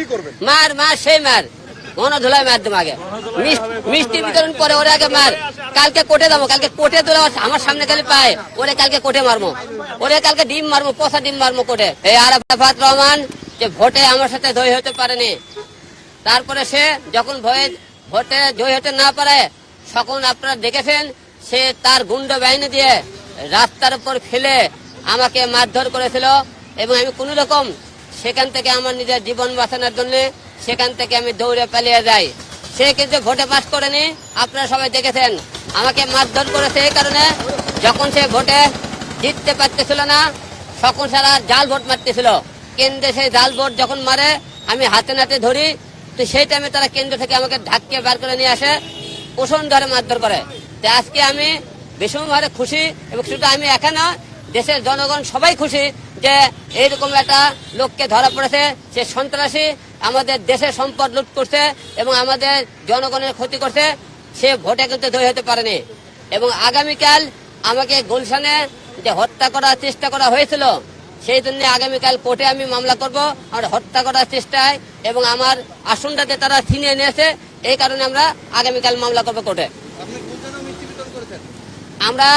কি করবেন? মার মার সেই মার। মনে ধুলাই মার দেবো আগে। মিষ্টি বিতরণ পরে ওরে আগে মার। কালকে কোটে যাব কালকে কোটে তুলে আমার সামনে খালি পায় ওরে কালকে কোটে মারবো। ওরে কালকে ডিম মারবো পচা ডিম মারবো কোটে। এই আরাফাত রহমান যে ভোটে আমার সাথে জয় হতে পারেনি তারপরে সে যখন ভয়ে ভোটে জয় হতে না পারে তখন আপনারা দেখেছেন সে তার গুন্ড বাহিনী দিয়ে রাস্তার উপর ফেলে আমাকে মারধর করেছিল। এবং আমি কোনো রকম সেখান থেকে আমার নিজের জীবন বাঁচানোর জন্য সেখান থেকে আমি দৌড়ে পালিয়ে যাই। সে কিন্তু ভোটে পাস করেনি, আপনারা সবাই দেখেছেন। আমাকে মারধর করেছে এই কারণে, যখন সে ভোটে জিততে পারতেছিল না, তখন সারা জাল ভোট মারতেছিল। কেন্দ্রে সেই জাল ভোট যখন মারে, আমি হাতে নাতে ধরি, তো সেই টাইমে তারা কেন্দ্র থেকে আমাকে ধাক্কে বার করে নিয়ে আসে পোষণ ধরে মারধর করে। তো আজকে আমি ভীষণভাবে খুশি, এবং শুধু আমি একা না, দেশের জনগণ সবাই খুশি যে এইরকম একটা লোককে ধরা পড়েছে সে সন্ত্রাসী আমাদের দেশের সম্পদ লুট করছে এবং আমাদের জনগণের ক্ষতি করছে সে ভোটে কিন্তু জয় হতে পারেনি। এবং আগামীকাল আমাকে গুলশানে যে হত্যা করার চেষ্টা করা হয়েছিল সেই জন্য আগামীকাল কোর্টে আমি মামলা করব আর হত্যা করার চেষ্টায় এবং আমার আসনটাতে তারা ছিনিয়ে নিয়েছে এই কারণে আমরা আগামীকাল মামলা করব কোর্টে। আমরা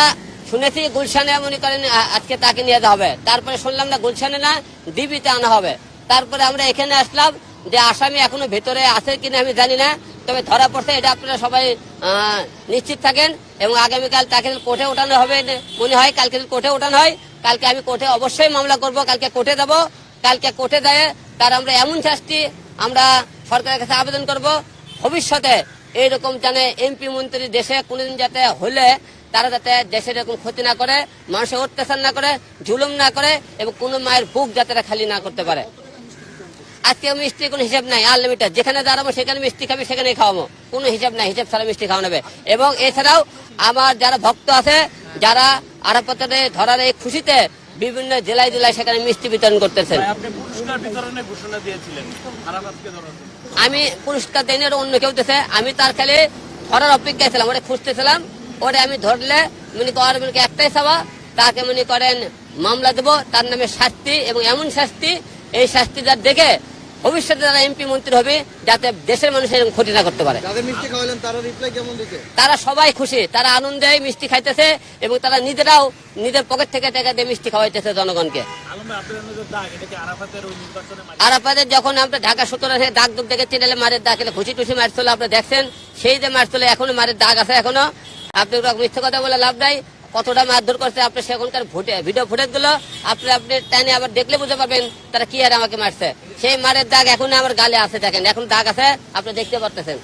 শুনেছি গুলশানে মনে করেন আজকে তাকে নিয়ে যাওয়া হবে। তারপরে শুনলাম না গুলশানে না ডিবিতে আনা হবে। তারপরে আমরা এখানে আসলাম যে আসামি এখনও ভেতরে আছে কিনা আমি জানি না, তবে ধরা পড়ছে, এটা আপনারা সবাই নিশ্চিত থাকেন এবং আগামীকাল তাকে কোর্টে ওঠানো হবে মনে হয়। কালকে কোর্টে ওঠানো হয়, কালকে আমি কোর্টে অবশ্যই মামলা করব, কালকে কোর্টে যাব। কালকে কোর্টে দেয় তার আমরা এমন শাস্তি আমরা সরকারের কাছে আবেদন করব। ভবিষ্যতে এইরকম জানে এমপি মন্ত্রী দেশে কোনোদিন যাতে হলে তারা যাতে দেশের এরকম ক্ষতি না করে মানুষের অত্যাচার না করে জুলুম না করে এবং কোনো মায়ের বুক যাতে খালি না করতে পারে। আজকে মিষ্টির কোনো হিসাব নাই আনলিমিটেড যেখানে দাঁড়াবো সেখানে মিষ্টি খাবি সেখানে খাওয়াবো। কোনো হিসাব নাই হিসাব ছাড়া মিষ্টি খাওয়ানো হবে এবং এছাড়াও আমার যারা ভক্ত আছে যারা আরাপাতে ধরার এই খুশিতে বিভিন্ন জেলায় জেলায় সেখানে মিষ্টি বিতরণ করতেছেন। আমি পুরস্কার দেয়নি অন্য কেউ দিতেছে আমি তার খালি ধরার অপেক্ষায় ছিলাম ওটা খুঁজতেছিলাম। ওটা আমি ধরলে মনে করেন মনে একটাই চাওয়া তাকে মনে করেন মামলা দেবো তার নামে শাস্তি এবং এমন শাস্তি এই শাস্তি যার দেখে ভবিষ্যতে যারা এমপি মন্ত্রী হবে যাতে দেশের মানুষ এরকম ক্ষতি না করতে পারে। যাদের মিষ্টি খাওয়ালেন তারা রিপ্লাই কেমন দিতে তারা সবাই খুশি তারা আনন্দে মিষ্টি খাইতেছে এবং তারা নিজেরাও নিজের পকেট থেকে টাকা দিয়ে মিষ্টি খাওয়াইতেছে জনগণকে। আরাফাতের যখন আমরা ঢাকা সতেরো থেকে দাগ দুগ দেখে চিনেলে মারের দাগ ঘুষি টুসি মারছিল আপনি দেখছেন সেই যে মারছিল এখনও মারের দাগ আছে এখনও। আপনি মিথ্যে কথা বলে লাভ নাই। কতটা মারধর করছে আপনি সেখানকার ভোটে ভিডিও ফুটেজগুলো আপনি আপনি টাইনে আবার দেখলে বুঝতে পারবেন তারা কি আর আমাকে মারছে। সেই মারের দাগ এখন আমার গালে আছে, দেখেন। এখন দাগ আছে, আপনি দেখতে পারতেছেন।